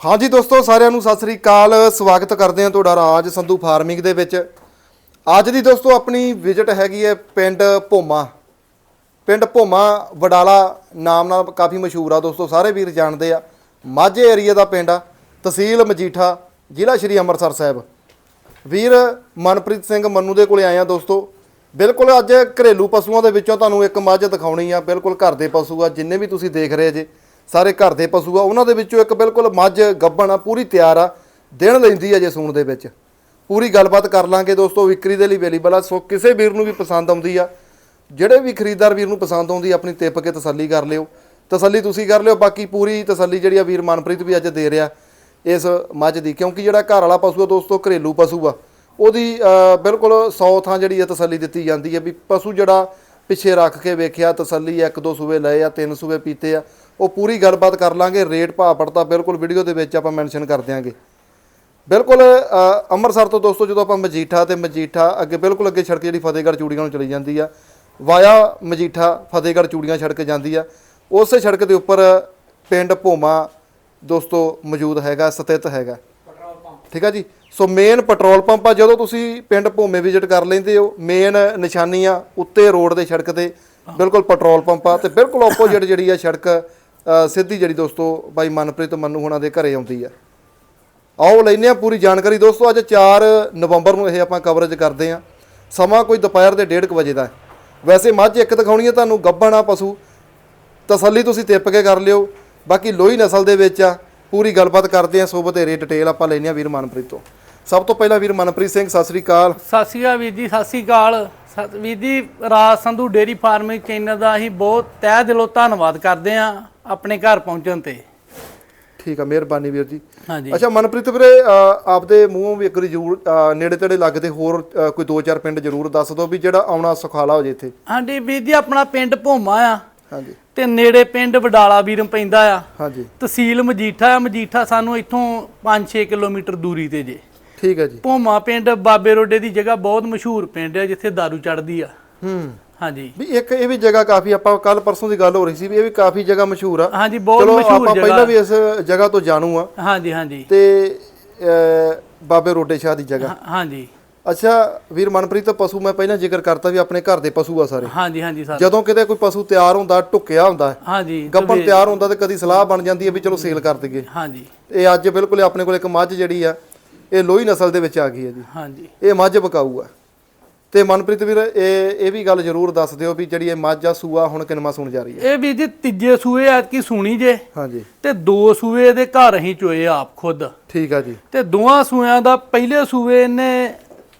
ਹਾਂਜੀ ਦੋਸਤੋ, ਸਾਰਿਆਂ ਨੂੰ ਸਤਿ ਸ੍ਰੀ ਅਕਾਲ। ਸਵਾਗਤ ਕਰਦੇ ਹਾਂ ਤੁਹਾਡਾ ਰਾਜ ਸੰਧੂ ਫਾਰਮਿੰਗ ਦੇ ਵਿੱਚ। ਅੱਜ ਦੀ ਦੋਸਤੋ, ਆਪਣੀ ਵਿਜ਼ਿਟ ਹੈਗੀ ਹੈ ਪਿੰਡ ਭੋਮਾ। ਪਿੰਡ ਭੋਮਾ, ਵਡਾਲਾ ਨਾਮ ਨਾਲ ਕਾਫੀ ਮਸ਼ਹੂਰ ਆ ਦੋਸਤੋ, ਸਾਰੇ ਵੀਰ ਜਾਣਦੇ ਆ। ਮਾਝੇ ਏਰੀਆ ਦਾ ਪਿੰਡ ਆ, ਤਹਿਸੀਲ ਮਜੀਠਾ, ਜ਼ਿਲ੍ਹਾ ਸ਼੍ਰੀ ਅੰਮ੍ਰਿਤਸਰ ਸਾਹਿਬ। ਵੀਰ ਮਨਪ੍ਰੀਤ ਸਿੰਘ ਮੰਨੂ ਦੇ ਕੋਲੇ ਆਏ ਆ ਦੋਸਤੋ। ਬਿਲਕੁਲ ਅੱਜ ਘਰੇਲੂ ਪਸ਼ੂਆਂ ਦੇ ਵਿੱਚੋਂ ਤੁਹਾਨੂੰ ਇੱਕ ਮੱਝ ਦਿਖਾਉਣੀ ਆ। ਬਿਲਕੁਲ ਘਰ ਦੇ ਪਸ਼ੂ ਆ, ਜਿੰਨੇ ਵੀ ਤੁਸੀਂ ਦੇਖ ਰਹੇ ਜੇ। ਸਾਰੇ ਘਰ ਦੇ ਪਸ਼ੂ ਆ, ਉਹਨਾਂ ਦੇ ਵਿੱਚੋਂ ਇੱਕ ਬਿਲਕੁਲ ਮੱਝ ਗੱਭਣ ਆ, ਪੂਰੀ ਤਿਆਰ ਆ ਦਿਨ ਲੈਂਦੀ ਆ ਜੇ ਸੂਣ ਦੇ ਵਿੱਚ। ਪੂਰੀ ਗੱਲਬਾਤ ਕਰ ਲਾਂਗੇ ਦੋਸਤੋ, ਵਿਕਰੀ ਦੇ ਲਈ ਅਵੇਲੇਬਲ ਆ। ਸੋ ਕਿਸੇ ਵੀਰ ਨੂੰ ਵੀ ਪਸੰਦ ਆਉਂਦੀ ਆ, ਜਿਹੜੇ ਵੀ ਖਰੀਦਦਾਰ ਵੀਰ ਨੂੰ ਪਸੰਦ ਆਉਂਦੀ ਆਪਣੀ ਤਿੱਪ ਕੇ ਤਸੱਲੀ ਕਰ ਲਿਓ। ਤਸੱਲੀ ਤੁਸੀਂ ਕਰ ਲਿਓ, ਬਾਕੀ ਪੂਰੀ ਤਸੱਲੀ ਜਿਹੜੀ ਆ ਵੀਰ ਮਨਪ੍ਰੀਤ ਵੀ ਅੱਜ ਦੇ ਰਿਹਾ ਇਸ ਮੱਝ ਦੀ। ਕਿਉਂਕਿ ਜਿਹੜਾ ਘਰ ਵਾਲਾ ਪਸ਼ੂ ਆ ਦੋਸਤੋ, ਘਰੇਲੂ ਪਸ਼ੂ ਆ, ਉਹਦੀ ਬਿਲਕੁਲ 100 ਥਾਂ ਜਿਹੜੀ ਆ ਤਸੱਲੀ ਦਿੱਤੀ ਜਾਂਦੀ ਹੈ ਵੀ ਪਸ਼ੂ ਜਿਹੜਾ ਪਿੱਛੇ ਰੱਖ ਕੇ ਵੇਖਿਆ, ਤਸੱਲੀ ਇੱਕ ਦੋ ਸੂਏ ਲਏ ਆ, ਤਿੰਨ ਸੂਏ ਪੀਤੇ ਆ ਉਹ ਪੂਰੀ ਗੱਲਬਾਤ ਕਰ ਲਾਂਗੇ, ਰੇਟ ਭਾਅ ਪੜਤਾ ਬਿਲਕੁਲ ਵੀਡੀਓ ਦੇ ਵਿੱਚ ਆਪਾਂ ਮੈਂਸ਼ਨ ਕਰ ਦਿਆਂਗੇ। ਬਿਲਕੁਲ ਅੰਮ੍ਰਿਤਸਰ ਤੋਂ ਦੋਸਤੋ, ਜਦੋਂ ਆਪਾਂ ਮਜੀਠਾ ਤੇ ਮਜੀਠਾ ਅੱਗੇ ਬਿਲਕੁਲ ਅੱਗੇ ਸੜਕ ਜਿਹੜੀ ਫਤਿਹਗੜ੍ਹ ਚੂੜੀਆਂ ਨੂੰ ਚਲੀ ਜਾਂਦੀ ਆ, ਵਾਇਆ ਮਜੀਠਾ ਫਤਿਹਗੜ੍ਹ ਚੂੜੀਆਂ ਸੜਕ ਜਾਂਦੀ ਆ, ਉਸੇ ਸੜਕ ਦੇ ਉੱਪਰ ਪਿੰਡ ਭੋਮਾ ਦੋਸਤੋ ਮੌਜੂਦ ਹੈਗਾ, ਸਥਿਤ ਹੈਗਾ। ਠੀਕ ਆ ਜੀ? ਸੋ ਮੇਨ ਪੈਟਰੋਲ ਪੰਪ ਆ, ਜਦੋਂ ਤੁਸੀਂ ਪਿੰਡ ਭੋਮੇ ਵਿਜ਼ਿਟ ਕਰ ਲੈਂਦੇ ਹੋ ਮੇਨ ਨਿਸ਼ਾਨੀ ਆ ਉੱਤੇ ਰੋਡ ਦੇ ਸੜਕ ਤੇ, ਬਿਲਕੁਲ ਪੈਟਰੋਲ ਪੰਪ ਆ, ਤੇ ਬਿਲਕੁਲ ਆਪੋਜ਼ਿਟ ਜਿਹੜੀ ਆ ਸੜਕ ਸਿੱਧੀ ਜਿਹੜੀ ਦੋਸਤੋ ਬਾਈ ਮਨਪ੍ਰੀਤ ਮੰਨੂ ਹੋਣਾ ਦੇ ਘਰੇ ਆਉਂਦੀ ਆ। ਆਓ ਲੈਨੇ ਆ ਪੂਰੀ ਜਾਣਕਾਰੀ। ਦੋਸਤੋ, ਅੱਜ 4 ਨਵੰਬਰ ਨੂੰ ਇਹ ਆਪਾਂ ਕਵਰੇਜ ਕਰਦੇ ਆ ਸਮਾਂ ਕੋਈ ਦੁਪਹਿਰ ਦੇ 1:30 ਵਜੇ ਦਾ ਵੈਸੇ ਮੱਝ ਇੱਕ ਦਿਖਾਉਣੀ ਹੈ ਤੁਹਾਨੂੰ, ਗੱਭਣ ਆ ਪਸ਼ੂ। ਤਸੱਲੀ ਤੁਸੀਂ ਤਿੱਪ ਕੇ ਕਰ ਲਿਓ। ਬਾਕੀ ਲੋਹੀ ਨਸਲ ਦੇ ਵਿੱਚ ਆ, ਪੂਰੀ ਗੱਲਬਾਤ ਕਰਦੇ ਆ ਸੋ ਬਤੇਰੇ ਡਿਟੇਲ ਆਪਾਂ ਲੈਨੇ ਆ ਵੀਰ ਮਨਪ੍ਰੀਤ ਤੋਂ। ਸਭ ਤੋਂ ਪਹਿਲਾਂ ਵੀਰ ਮਨਪ੍ਰੀਤ ਸਿੰਘ, ਸਤਿ ਸ੍ਰੀ ਅਕਾਲ। ਸਤਿ ਸ਼੍ਰੀ ਅਕਾਲ ਵੀਰ ਜੀ, ਸਤਿ ਸ਼੍ਰੀ ਅਕਾਲ। ਸਤ- ਵੀਰ ਜੀ, Raj Sandhu dairy farming channel ਦਾ ਅਸੀਂ ਬਹੁਤ ਤਹਿ ਦਿਲੋਂ ਧੰਨਵਾਦ ਕਰਦੇ ਹਾਂ। ਆਪਣੇ ਘਰ ਪਹੁੰਚਣ ਤੇ। ਠੀਕ ਆ ਮਿਹਰਬਾਨੀ ਵੀਰ ਜੀ। ਹਾਂਜੀ। ਅੱਛਾ ਮਨਪ੍ਰੀਤ ਵੀਰੇ ਆਪਦੇ ਮੂੰਹੋਂ ਵੀ ਇੱਕ ਵਾਰੀ ਜ਼ਰੂਰ ਨੇੜੇ ਤੇੜੇ ਲੱਗਦੇ ਹੋਰ ਕੋਈ ਦੋ ਚਾਰ ਪਿੰਡ ਜ਼ਰੂਰ ਦੱਸ ਦਿਓ ਵੀ ਜਿਹੜਾ ਆਉਣਾ ਸੁਖਾਲਾ ਹੋ ਜੇ ਇੱਥੇ। ਹਾਂਜੀ ਵੀਰ ਜੀ ਆਪਣਾ ਪਿੰਡ ਭੋਮਾ ਆ। ਹਾਂਜੀ। ਤੇ ਨੇੜੇ ਪਿੰਡ ਵਡਾਲਾ ਵੀਰਮ ਪੈਂਦਾ ਆ। ਹਾਂਜੀ। ਤਹਿਸੀਲ ਮਜੀਠਾ ਆ। ਮਜੀਠਾ ਸਾਨੂੰ ਇੱਥੋਂ 5-6 ਕਿਲੋਮੀਟਰ ਦੂਰੀ ਤੇ ਜੇ। ਠੀਕ ਹੈ ਜੀ। ਭੋਮਾ ਪਿੰਡ ਬਾਬੇ ਰੋਡੇ ਦੀ ਜਗ੍ਹਾ ਬਹੁਤ ਮਸ਼ਹੂਰ ਪਿੰਡ ਹੈ ਜਿੱਥੇ दारू ਚੜਦੀ ਆ। ਹੂੰ। ਹਾਂਜੀ। ਵੀ ਇੱਕ ਇਹ ਵੀ ਜਗ੍ਹਾ ਕਾਫੀ ਆਪਾਂ ਕੱਲ ਪਰਸੋਂ ਦੀ ਗੱਲ ਹੋ ਰਹੀ ਸੀ ਵੀ ਇਹ ਵੀ ਕਾਫੀ ਜਗ੍ਹਾ ਮਸ਼ਹੂਰ ਆ। ਹਾਂਜੀ ਬਹੁਤ ਮਸ਼ਹੂਰ ਆਪਾਂ ਪਹਿਲਾਂ ਜਗ੍ਹਾ ਵੀ ਇਸ ਜਗ੍ਹਾ ਤੋਂ ਜਾਣੂ ਆ। ਹਾਂਜੀ ਹਾਂਜੀ। ਤੇ ਬਾਬੇ ਰੋਡੇ ਸ਼ਾਹ ਦੀ ਜਗ੍ਹਾ। ਹਾਂਜੀ। ਅੱਛਾ ਵੀਰ ਮਨਪ੍ਰੀਤ ਪਸ਼ੂ ਮੈਂ ਪਹਿਲਾਂ ਜ਼ਿਕਰ ਕਰਤਾ ਵੀ ਆਪਣੇ ਘਰ ਦੇ ਪਸ਼ੂ ਆ ਸਾਰੇ। ਹਾਂਜੀ ਹਾਂਜੀ ਸਰ। ਜਦੋਂ ਕਿਤੇ ਕੋਈ ਪਸ਼ੂ ਤਿਆਰ ਹੁੰਦਾ ਟੁੱਕਿਆ ਹੁੰਦਾ ਹਾਂਜੀ ਗੱਪਣ ਤਿਆਰ ਹੁੰਦਾ ਤੇ ਕਦੀ ਸਲਾਹ ਬਣ ਜਾਂਦੀ ਹੈ ਵੀ ਚਲੋ ਸੇਲ ਕਰ ਦਈਏ। ਹਾਂਜੀ। ਇਹ ਅੱਜ ਬਿਲਕੁਲ ਆਪਣੇ ਕੋਲ ਇੱਕ ਮੱਝ ਜਿਹੜੀ ਆ ਇਹ ਲੋਹੀ ਨਸਲ ਦੇ ਵਿੱਚ ਆ ਗਈ ਹੈ ਜੀ। ਹਾਂਜੀ। ਇਹ ਮੱਝ ਬਕਾਊ ਆ। ਤੇ ਮਨਪ੍ਰੀਤ ਵੀਰ ਇਹ ਇਹ ਵੀ ਗੱਲ ਜ਼ਰੂਰ ਦੱਸ ਦਿਓ ਵੀ ਜਿਹੜੀ ਇਹ ਮੱਝ ਆ ਸੂਆ ਹੁਣ ਕਿੰਨਵਾਂ ਸੂਣ ਜਾ ਰਹੀ ਹੈ। ਇਹ ਵੀ ਜੀ ਤੀਜੇ ਸੂਏ ਐਤਕੀ ਸੁਣੀ ਜੇ। ਹਾਂਜੀ। ਤੇ ਦੋ ਸੂਏ ਦੇ ਘਰ ਅਸੀਂ ਚੋਏ ਆਪ ਖੁਦ। ਠੀਕ ਆ ਜੀ। ਤੇ ਦੋਵਾਂ ਸੂਇਆਂ ਦਾ ਪਹਿਲੇ ਸੂਏ ਨੇ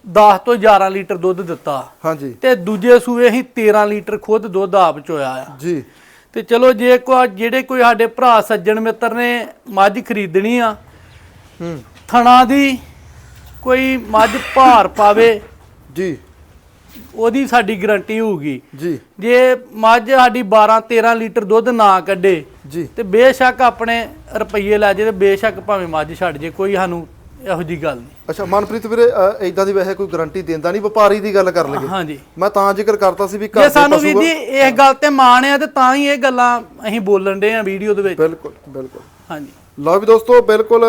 10 ਤੋਂ 11 ਲੀਟਰ ਦੁੱਧ ਦਿੱਤਾ। ਹਾਂਜੀ। ਤੇ ਦੂਜੇ ਸੂਏ ਅਸੀਂ 13 ਲੀਟਰ ਖੁਦ ਦੁੱਧ ਆਪ ਚੋਇਆ ਆ। ਜੀ। ਤੇ ਚਲੋ ਜੇ ਕੋ ਜਿਹੜੇ ਕੋਈ ਸਾਡੇ ਭਰਾ ਸੱਜਣ ਮਿੱਤਰ ਨੇ ਮੱਝ ਖਰੀਦਣੀ ਆ ਹੂੰ। ਥਣਾ ਦੀ ਕੋਈ ਮੱਝ ਭਾਰ ਪਾਵੇ ਜੀ। ਉਹਦੀ ਸਾਡੀ ਗਾਰੰਟੀ ਹੋਊਗੀ। ਜੀ। ਜੇ ਮੱਝ ਸਾਡੀ 12 13 ਲੀਟਰ ਦੁੱਧ ਨਾ ਕੱਢੇ ਜੀ। ਤੇ ਬੇਸ਼ੱਕ ਆਪਣੇ ਰੁਪਈਏ ਲੈ ਜੇ ਤੇ ਬੇਸ਼ੱਕ ਭਾਵੇਂ ਮੱਝ ਛੱਡ ਜੇ ਕੋਈ ਸਾਨੂੰ ਇਹੋ ਜੀ ਗੱਲ ਨਹੀਂ। ਅੱਛਾ ਮਨਪ੍ਰੀਤ ਵੀਰੇ ਇਦਾਂ ਦੀ ਵੈਸੇ ਕੋਈ ਗਾਰੰਟੀ ਦਿੰਦਾ ਨਹੀਂ ਵਪਾਰੀ ਦੀ ਗੱਲ ਕਰ ਲਈਏ। ਹਾਂਜੀ। ਮੈਂ ਤਾਂ ਜ਼ਿਕਰ ਕਰਤਾ ਸੀ ਵੀ ਜੇ ਸਾਨੂੰ ਵੀ ਜੀ ਇਸ ਗੱਲ ਤੇ ਮਾਣ ਆ ਤੇ ਤਾਂ ਹੀ ਇਹ ਗੱਲਾਂ ਅਸੀਂ ਬੋਲਣ ਦੇ ਆ ਵੀਡੀਓ ਦੇ ਵਿੱਚ। ਬਿਲਕੁਲ ਬਿਲਕੁਲ। ਹਾਂਜੀ। ਲਓ ਵੀ ਦੋਸਤੋ ਬਿਲਕੁਲ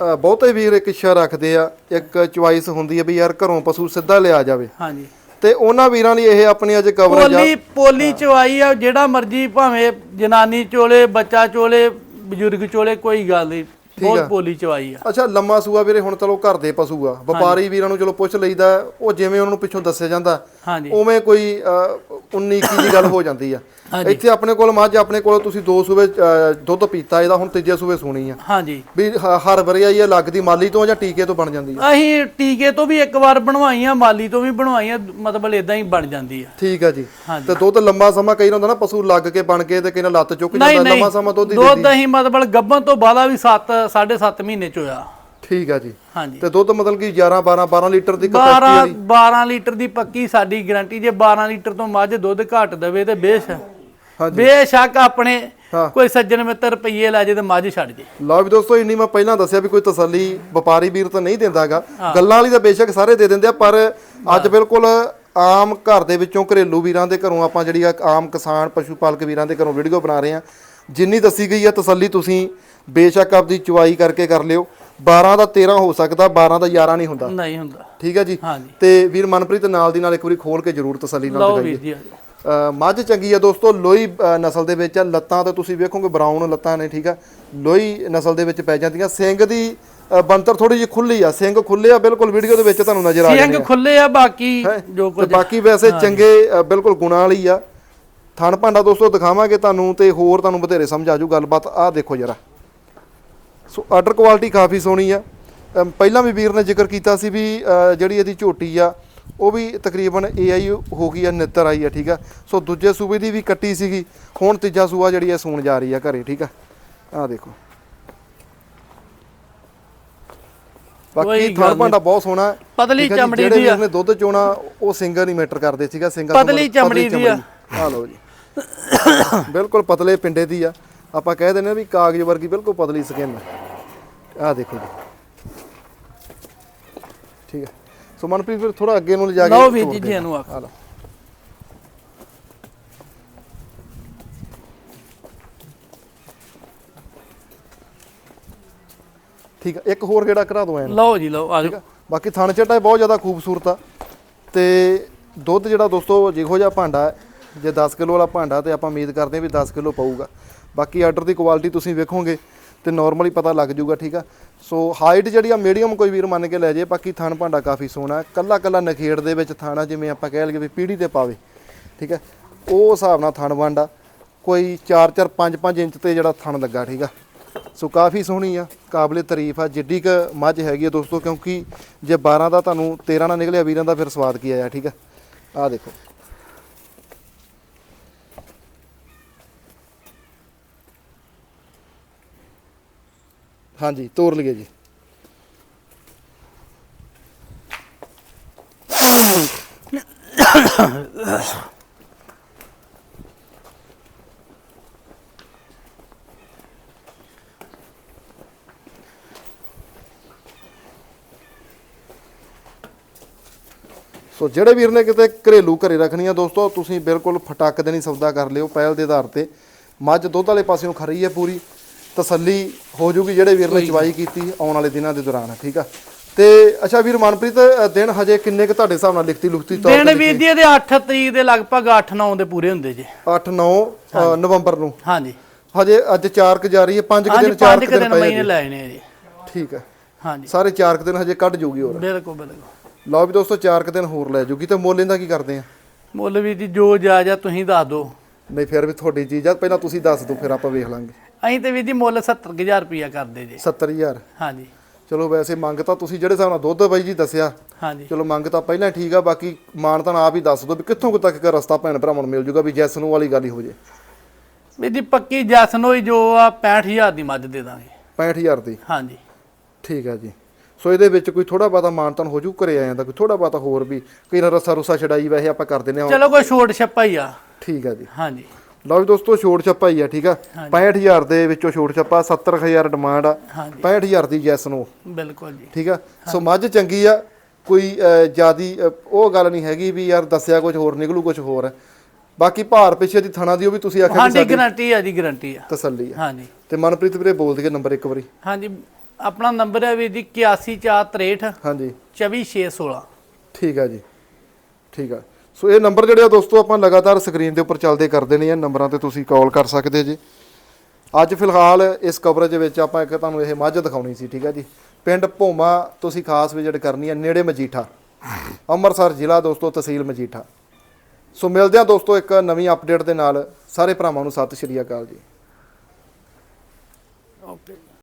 ਬਹੁਤੇ ਵੀਰ ਇੱਕ ਇੱਛਾ ਰੱਖਦੇ ਆ ਇੱਕ ਚੁਆਇਸ ਹੁੰਦੀ ਹੈ ਵੀ ਯਾਰ ਘਰੋਂ ਪਸ਼ੂ ਸਿੱਧਾ ਲਿਆ ਜਾਵੇ। ਹਾਂਜੀ। ਤੇ ਉਹਨਾਂ ਵੀਰਾਂ ਲਈ ਇਹ ਆਪਣੀ ਅੱਜ ਕਵਰੇਜ ਆ। ਪੋਲੀ ਪੋਲੀ ਚਵਾਈ ਆ ਜਿਹੜਾ ਮਰਜ਼ੀ ਭਾਵੇਂ ਜਨਾਨੀ ਚੋਲੇ ਬੱਚਾ ਚੋਲੇ ਬਜ਼ੁਰਗ ਚੋਲੇ ਕੋਈ ਗੱਲ ਨਹੀਂ। ਬਹੁਤ ਪੋਲੀ ਚਵਾਈ ਆ। ਅੱਛਾ ਲੰਮਾ ਸੂਆ ਵੀਰੇ ਹੁਣ ਚਲੋ ਘਰ ਦੇ ਪਸ਼ੂ ਆ। ਵਪਾਰੀ ਵੀਰਾਂ ਨੂੰ ਚਲੋ ਪੁੱਛ ਲਈਦਾ ਉਹ ਜਿਵੇਂ ਉਹਨਾਂ ਨੂੰ ਪਿੱਛੋਂ ਦੱਸਿਆ ਜਾਂਦਾ ਉਵੇਂ ਕੋਈ 19 21 ਦੀ ਗੱਲ ਹੋ ਜਾਂਦੀ ਆ। ਇੱਥੇ ਆਪਣੇ ਕੋਲ ਮੱਝ ਆਪਣੇ ਕੋਲ ਤੁਸੀਂ ਦੋ ਅ, ਦੁੱਧ ਪੀਤਾ ਇਹਦਾ ਹੁਣ ਤੀਜੇ ਸੂਵੇ ਸੋਣੀ ਆ। ਹਾਂਜੀ। ਵੀ ਹਰ ਵਰਿਆ ਇਹ ਲੱਗਦੀ ਮਾਲੀ ਤੋਂ ਜਾਂ ਟੀਕੇ ਤੋਂ ਬਣ ਜਾਂਦੀ ਆ? ਅਸੀਂ ਟੀਕੇ ਤੋਂ ਵੀ ਇੱਕ ਵਾਰ ਬਣਵਾਈਆਂ ਮਾਲੀ ਤੋਂ ਵੀ ਬਣਵਾਈਆਂ ਮਤਲਬ ਇਦਾਂ ਹੀ ਬਣ ਜਾਂਦੀ ਆ। ਠੀਕ ਆ ਜੀ। ਤੇ ਦੁੱਧ ਲੰਮਾ ਸਮਾਂ ਕਈ ਹੁੰਦਾ ਨਾ ਪਸ਼ੂ ਲੱਗ ਕੇ ਬਣ ਕੇ ਤੇ ਕਈ ਨਾ ਲੱਤ ਚੁੱਕ ਜਾਂਦਾ ਲੰਮਾ ਸਮਾਂ ਦੁੱਧ ਹੀ ਦੁੱਧ ਅਸੀਂ ਮਤਲਬ ਗੱਭਣ ਤੋਂ ਬਾਅਦ ਵੀ 7 7.5 ਮਹੀਨੇ ਚ ਹੋਇਆ। ਠੀਕ ਆ ਜੀ। ਹਾਂਜੀ। ਤੇ ਦੁੱਧ ਮਤਲਬ ਕਿ 11 12 12 ਲੀਟਰ ਦੀ 12 ਕਪੈਸਿਟੀ 12 ਲੀਟਰ ਦੀ ਪੱਕੀ ਸਾਡੀ ਗਾਰੰਟੀ ਜੇ 12 ਲੀਟਰ ਤੋਂ ਮੱਝ ਦੁੱਧ ਘੱਟ ਦੇਵੇ ਤੇ ਬੇਸ਼ੱਕ। ਹਾਂਜੀ। ਬੇਸ਼ੱਕ ਆਪਣੇ। ਕੋਈ ਸੱਜਣ ਮਿੱਤਰ ਰੁਪਈਏ ਲੈ ਜੇ ਤੇ ਮੱਝ ਛੱਡ ਜੇ। ਲਓ ਵੀ ਦੋਸਤੋ ਇੰਨੀ ਮੈਂ ਪਹਿਲਾਂ ਦੱਸਿਆ ਵੀ ਕੋਈ ਤਸੱਲੀ ਵਪਾਰੀ ਵੀਰ ਤਾਂ ਨਹੀਂ ਦਿੰਦਾਗਾ। ਗੱਲਾਂ ਵਾਲੀ ਤਾਂ ਬੇਸ਼ੱਕ ਸਾਰੇ ਦੇ ਦਿੰਦੇ ਆ ਪਰ ਅੱਜ ਬਿਲਕੁਲ ਆਮ ਘਰ ਦੇ ਵਿੱਚੋਂ ਘਰੇਲੂ ਵੀਰਾਂ ਦੇ ਘਰੋਂ ਆਪਾਂ ਜਿਹੜੀ ਆਮ ਕਿਸਾਨ ਪਸ਼ੂ ਪਾਲਕ ਵੀਰਾਂ ਦੇ ਘਰੋਂ ਵੀਡੀਓ ਬਣਾ ਰਹੇ ਆ ਜਿੰਨੀ ਦੱਸੀ ਗਈ ਆ ਤਸੱਲੀ ਤੁਸੀਂ ਬੇਸ਼ੱਕ ਆਪਦੀ ਚੁਆਈ ਕਰਕੇ ਕਰ ਲਿਓ। 12 ਦਾ 13 ਹੋ ਸਕਦਾ 12 ਦਾ 11 ਨਹੀਂ ਹੁੰਦਾ। ਨਹੀਂ ਹੁੰਦਾ। ਠੀਕ ਹੈ ਜੀ? ਤੇ ਵੀਰ ਮਨਪ੍ਰੀਤ ਨਾਲ ਦੀ ਨਾਲ ਇੱਕ ਵਾਰੀ ਖੋਲ ਕੇ ਜ਼ਰੂਰ ਤਸੱਲੀ ਨਾਲ ਲਓ ਦਿਖਾਈਏ। ਵੀਰ ਜੀ ਆ ਜਾਓ। ਅ, ਮੱਝ ਚੰਗੀ ਆ ਦੋਸਤੋ ਲੋਈ ਅ, ਨਸਲ ਦੇ ਵਿੱਚ ਆ ਲੱਤਾਂ ਤੇ ਤੁਸੀਂ ਵੇਖੋਗੇ ਬਰਾਊਨ ਲੱਤਾਂ ਨੇ ਠੀਕ ਆ। ਲੋਈ ਨਸਲ ਦੇ ਵਿੱਚ ਪੈ ਜਾਂਦੀਆਂ। ਸਿੰਘ ਦੀ ਅ, ਬਣਤਰ ਥੋੜੀ ਜਿਹੀ ਖੁੱਲੀ ਆ। ਸਿੰਘ ਖੁੱਲੇ ਆ ਬਿਲਕੁਲ ਵੀਡੀਓ ਦੇ ਵਿੱਚ ਤੁਹਾਨੂੰ ਨਜ਼ਰ ਆ ਜਾਣੇ ਸਿੰਘ ਖੁੱਲੇ ਆ ਬਾਕੀ ਜੋ ਕੁਝ ਬਾਕੀ ਵੈਸੇ ਚੰਗੇ ਬਿਲਕੁਲ ਗੁਣਾਂ ਵਾਲੀ ਆ। ਥਣ ਭਾਂਡਾ ਦੋਸਤੋ ਦਿਖਾਵਾਂਗੇ ਤੁਹਾਨੂੰ ਤੇ ਹੋਰ ਤੁਹਾਨੂੰ ਬਥੇਰੇ ਸਮਝ ਆਜੂ ਗੱਲਬਾਤ। ਆਹ ਦੇਖੋ ਜਰਾ। ਸੋ ਆਰਡਰ ਕੁਆਲਿਟੀ ਕਾਫੀ ਸੋਹਣੀ ਆ। ਪਹਿਲਾਂ ਵੀ ਵੀਰ ਨੇ ਜ਼ਿਕਰ ਕੀਤਾ ਸੀ ਵੀ ਜਿਹੜੀ ਇਹਦੀ ਝੋਟੀ ਆ ਉਹ ਵੀ ਤਕਰੀਬਨ AI ਹੋ ਗਈ ਆ ਨਿੱਤਰ ਆਈ ਆ ਠੀਕ ਆ। ਸੋ ਦੂਜੇ ਸੂਬੇ ਦੀ ਵੀ ਕੱਟੀ ਸੀਗੀ ਹੁਣ ਤੀਜਾ ਸੂਆ ਜਿਹੜੀ ਆ ਸੂਣ ਜਾ ਰਹੀ ਆ ਘਰੇ ਠੀਕ ਆ। ਆਹ ਦੇਖੋ। ਬਾਕੀ ਥਣ ਭਾਂਡਾ ਬਹੁਤ ਸੋਹਣਾ। ਪਤਲੀ ਆ ਚਮੜੀ ਦੀ ਆ। ਦੁੱਧ ਚੋਣਾ ਉਹ ਸਿੰਗਰ ਨਹੀਂ ਮੈਟਰ ਕਰਦੇ ਸੀਗਾ ਸਿੰਗਰ ਪਤਲੀ ਚਮੜੀ ਦੀ ਆ। ਆ ਲਓ ਜੀ। ਬਿਲਕੁਲ ਪਤਲੇ ਪਿੰਡੇ ਦੀ ਆ। ਆਪਾਂ ਕਹਿ ਦਿੰਦੇ ਆ ਵੀ ਕਾਗਜ਼ ਵਰਗੀ ਬਿਲਕੁਲ ਪਤਲੀ ਸਕਿਨ ਆ। ਦੇਖੋ ਜੀ। ਠੀਕ ਹੈ ਸੋ ਮਨਪ੍ਰੀਤ ਫਿਰ ਥੋੜਾ ਅੱਗੇ ਨੂੰ ਲਿਜਾ ਕੇ ਲਓ ਵੀਰ ਜੀ ਇਹਨੂੰ ਆਖ। ਆ ਲਓ ਠੀਕ ਹੈ ਇੱਕ ਹੋਰ ਗੇੜਾ ਕਰਾ ਦੋ ਐਨ ਲਓ ਜੀ ਲਓ ਆ ਜਾਓ। ਆ? ਬਾਕੀ ਥਣ ਚੱਟਾ ਬਹੁਤ ਜ਼ਿਆਦਾ ਖੂਬਸੂਰਤ ਆ। ਤੇ ਦੁੱਧ ਜਿਹੜਾ ਦੋਸਤੋ ਜਿਹੋ ਜਿਹਾ ਭਾਂਡਾ ਜੇ 10 ਕਿਲੋ ਵਾਲਾ ਭਾਂਡਾ ਤੇ ਆਪਾਂ ਉਮੀਦ ਕਰਦੇ ਹਾਂ ਵੀ 10 ਕਿਲੋ ਪਊਗਾ। ਬਾਕੀ ਆਰਡਰ ਦੀ ਕੁਆਲਿਟੀ ਤੁਸੀਂ ਵੇਖੋਗੇ ਤੇ ਨਾਰਮਲੀ ਪਤਾ ਲੱਗ ਜਾਊਗਾ ਠੀਕ ਆ? ਸੋ ਹਾਈਟ ਜਿਹੜੀ ਆ ਮੀਡੀਅਮ ਕੋਈ ਵੀਰ ਮੰਨ ਕੇ ਲੈ ਜੇ, ਬਾਕੀ ਥਣ ਭਾਂਡਾ ਕਾਫੀ ਸੋਹਣਾ ਹੈ। ਕੱਲਾ ਕੱਲਾ ਨਖੇੜ ਦੇ ਵਿੱਚ ਥਾਣਾ ਜਿਵੇਂ ਆਪਾਂ ਕਹਿ ਲਈਏ ਵੀ ਪੀੜੀ ਤੇ ਪਾਵੇ, ਠੀਕ ਹੈ? ਉਹ ਹਿਸਾਬ ਨਾਲ ਥਣ ਭਾਂਡਾ ਕੋਈ 4 4 5 5 ਇੰਚ ਤੇ ਜਿਹੜਾ ਥਣ ਲੱਗਾ, ਠੀਕ ਆ? ਸੋ ਕਾਫੀ ਸੋਹਣੀ ਆ, ਕਾਬਲੇ ਤਾਰੀਫ ਆ। ਜਿੱਡੀ ਕ ਮੱਝ ਹੈਗੀ ਆ ਦੋਸਤੋ, ਕਿਉਂਕਿ ਜੇ 12 ਦਾ ਤੁਹਾਨੂੰ 13 ਨਾਲ ਨਿਕਲਿਆ, ਵੀਰਾਂ ਦਾ ਫਿਰ ਸਵਾਦ ਕੀ ਆਇਆ, ਠੀਕ ਆ? ਆ ਦੇਖੋ। ਹਾਂਜੀ, ਤੋਰ ਲਈਏ ਜੀ। ਸੋ ਜਿਹੜੇ ਵੀਰ ਨੇ ਕਿਤੇ ਘਰੇਲੂ ਘਰੇ ਆ ਦੋਸਤੋ, ਤੁਸੀਂ ਬਿਲਕੁਲ ਫਟਾਕ ਦੇ ਨਹੀਂ ਸੌਦਾ ਕਰ ਲਿਓ, ਪਹਿਲ ਦੇ ਆਧਾਰ ਤੇ। ਮੱਝ ਦੁੱਧ ਵਾਲੇ ਪਾਸਿਓਂ ਖਰੀ ਹੈ ਪੂਰੀ। ਤਸੱਲੀ ਹੋ ਜੂਗੀ ਜਿਹੜੇ ਵੀਰ ਨੇ ਚਵਾਈ ਕੀਤੀ ਆਉਣ ਵਾਲੇ ਦਿਨਾਂ ਦੇ ਦੌਰਾਨ ਠੀਕ ਆ? ਤੇ ਅੱਛਾ ਵੀਰ ਮਨਪ੍ਰੀਤ ਦਿਨ ਹਜੇ ਕਿੰਨੇ ਕੁ ਤੁਹਾਡੇ ਹਿਸਾਬ ਨਾਲ ਲਿਖਤੀ ਲੁਖਤੀ ਤੌਰ ਦਿਨ ਵੀਰ ਜੀ ਇਹਦੇ 8 ਤਰੀਕ ਦੇ ਲਗਭਗ 8 9 ਦੇ ਪੂਰੇ ਹੁੰਦੇ ਜੀ। 8 9 ਨਵੰਬਰ ਨੂੰ? ਹਾਂਜੀ। ਹਜੇ ਅੱਜ 4 ਕੁ ਜਾ ਰਹੀ ਹੈ 5 ਕੁ ਦਿਨ 4 5 ਕੁ ਦਿਨ ਮਹੀਨੇ। ਲੈਣੇ ਆ ਜੀ। ਠੀਕ ਹੈ ਹਾਂਜੀ। ਸਾਰੇ 4 ਕੁ ਦਿਨ ਹਜੇ ਕੱਢ ਜੂਗੀ ਹੋਰ। ਬਿਲਕੁਲ ਬਿਲਕੁਲ। ਲਓ ਵੀ ਦੋਸਤੋ 4 ਕੁ ਦਿਨ ਹੋਰ ਲੈ ਜੂਗੀ ਤੇ ਮੁੱਲ ਇਹਦਾ ਕੀ ਕਰਦੇ ਆ? ਮੁੱਲ ਵੀਰ ਜੀ ਜੋ ਜਾਇਜ਼ ਆ ਤੁਸੀਂ ਦੱਸ ਦਿਓ। ਨਹੀਂ ਫਿਰ ਵੀ ਤੁਹਾਡੀ ਚੀਜ਼ ਆ ਪਹਿਲਾਂ ਤੁਸੀਂ ਦੱਸ ਦਿਓ ਫਿਰ ਆਪਾਂ ਵੇਖ ਲਾਂਗੇ। ਅਸੀਂ ਤੇ ਵੀਰ ਜੀ ਮੁੱਲ 70000 ਰੁਪਇਆ ਕਰਦੇ ਜੀ। 70000 ਹਾਂਜੀ। ਚਲੋ ਵੈਸੇ ਮੰਗ ਤਾਂ ਤੁਸੀਂ ਜਿਹੜੇ ਹਿਸਾਬ ਨਾਲ ਦੁੱਧ ਬਾਈ ਜੀ ਦੱਸਿਆ ਹਾਂਜੀ। ਚਲੋ ਮੰਗ ਤਾਂ ਪਹਿਲਾਂ ਠੀਕ ਆ ਬਾਕੀ ਮਾਨ ਤਾਂ ਆਪ ਹੀ ਦੱਸ ਦਿਓ ਵੀ ਕਿੱਥੋਂ ਕੁ ਤੱਕ ਦਾ ਰਸਤਾ ਭੈਣ ਭਰਾਵਾਂ ਨੂੰ ਮਿਲ ਜੂਗਾ ਵੀ ਜੈਸ ਨੂੰ ਵਾਲੀ ਗੱਲ ਹੀ ਹੋ ਜੇ। ਵੀਰ ਜੀ ਪੱਕੀ ਜਸਨ ਹੋਈ ਜੋ ਆ 65000 ਦੀ ਮੱਝ ਦੇ ਦਾਂਗੇ। 65000 ਦੀ? ਹਾਂਜੀ। ਠੀਕ ਆ ਜੀ। ਸੋ ਇਹਦੇ ਵਿੱਚ ਕੋਈ ਥੋੜਾ ਬਾਤਾ ਮਾਨਤਨ ਹੋ ਜੂ ਘਰੇ ਆ ਜਾਂਦਾ ਕੋਈ ਥੋੜਾ ਬਾਤਾ ਹੋਰ ਵੀ ਕਈ ਰਸਾ ਰੁਸਾ ਛਡਾਈ ਵੈਸੇ ਆਪਾਂ ਕਰ ਦਿੰਦੇ ਹਾਂ। ਚਲੋ ਕੋਈ ਛੋਟ ਛੱਪਾ ਹੀ ਆ। ਠੀਕ ਆ ਜੀ। ਹਾਂਜੀ। ਲਓ ਵੀ ਦੋਸਤੋ ਛੋਟ ਛੱਪਾ ਹੀ ਆ ਠੀਕ ਆ? 65000 ਦੇ ਵਿੱਚੋਂ ਛੋਟ ਛੱਪਾ 70000 ਡਿਮਾਂਡ ਆ। ਹਾਂਜੀ। 65000 ਦੀ ਜੈਸ ਨੂੰ ਬਿਲਕੁਲ ਜੀ। ਠੀਕ ਆ? ਸੋ ਮੱਝ ਚੰਗੀ ਆ ਕੋਈ ਜਿਆਦੀ ਉਹ ਗੱਲ ਨਹੀਂ ਹੈਗੀ ਵੀ ਯਾਰ ਦੱਸਿਆ ਕੁਝ ਹੋਰ ਨਿਕਲੂ ਕੁਝ ਹੋਰ। ਬਾਕੀ ਭਾਰ ਪਿੱਛੇ ਦੀ ਥਣਾ ਦੀ ਉਹ ਵੀ ਤੁਸੀਂ ਆਖਿਆ ਹਾਂਜੀ ਗਰੰਟੀ ਆ ਜੀ ਗਰੰਟੀ ਆ। ਤਸੱਲੀ ਆ। ਹਾਂਜੀ। ਤੇ ਮਨਪ੍ਰੀਤ ਵੀਰੇ ਬੋਲ ਦਈਏ ਨੰਬਰ ਇੱਕ ਵਾਰੀ। ਹਾਂਜੀ ਆਪਣਾ ਨੰਬਰ ਹੈ ਵੀਰ ਜੀ 8143 ਹਾਂਜੀ। 24616 ਠੀਕ ਆ ਜੀ। ਠੀਕ ਆ। ਸੋ ਇਹ ਨੰਬਰ ਜਿਹੜੇ ਆ ਦੋਸਤੋ ਆਪਾਂ ਲਗਾਤਾਰ ਸਕਰੀਨ ਦੇ ਉੱਪਰ ਚੱਲਦੇ ਕਰਦੇ ਨੇ, ਇਹ ਨੰਬਰਾਂ ਤੇ ਤੁਸੀਂ ਕਾਲ ਕਰ ਸਕਦੇ ਜੀ। ਅੱਜ ਫਿਲਹਾਲ ਇਸ ਕਵਰੇਜ ਦੇ ਵਿੱਚ ਆਪਾਂ ਇੱਕ ਤੁਹਾਨੂੰ ਇਹ ਮੱਝ ਦਿਖਾਉਣੀ ਸੀ, ਠੀਕ ਹੈ ਜੀ। ਪਿੰਡ ਭੋਮਾ ਤੁਸੀਂ ਖਾਸ ਵਿਜ਼ਿਟ ਕਰਨੀ ਹੈ ਨੇੜੇ ਮਜੀਠਾ। ਅੰਮ੍ਰਿਤਸਰ ਜ਼ਿਲ੍ਹਾ ਦੋਸਤੋ ਤਹਿਸੀਲ ਮਜੀਠਾ। ਸੋ ਮਿਲਦੇ ਆ ਦੋਸਤੋ ਇੱਕ ਨਵੀਂ ਅਪਡੇਟ ਦੇ ਨਾਲ। ਸਾਰੇ ਭਰਾਵਾਂ ਨੂੰ ਸਤਿ ਸ਼੍ਰੀ ਅਕਾਲ ਜੀ। ਓਕੇ।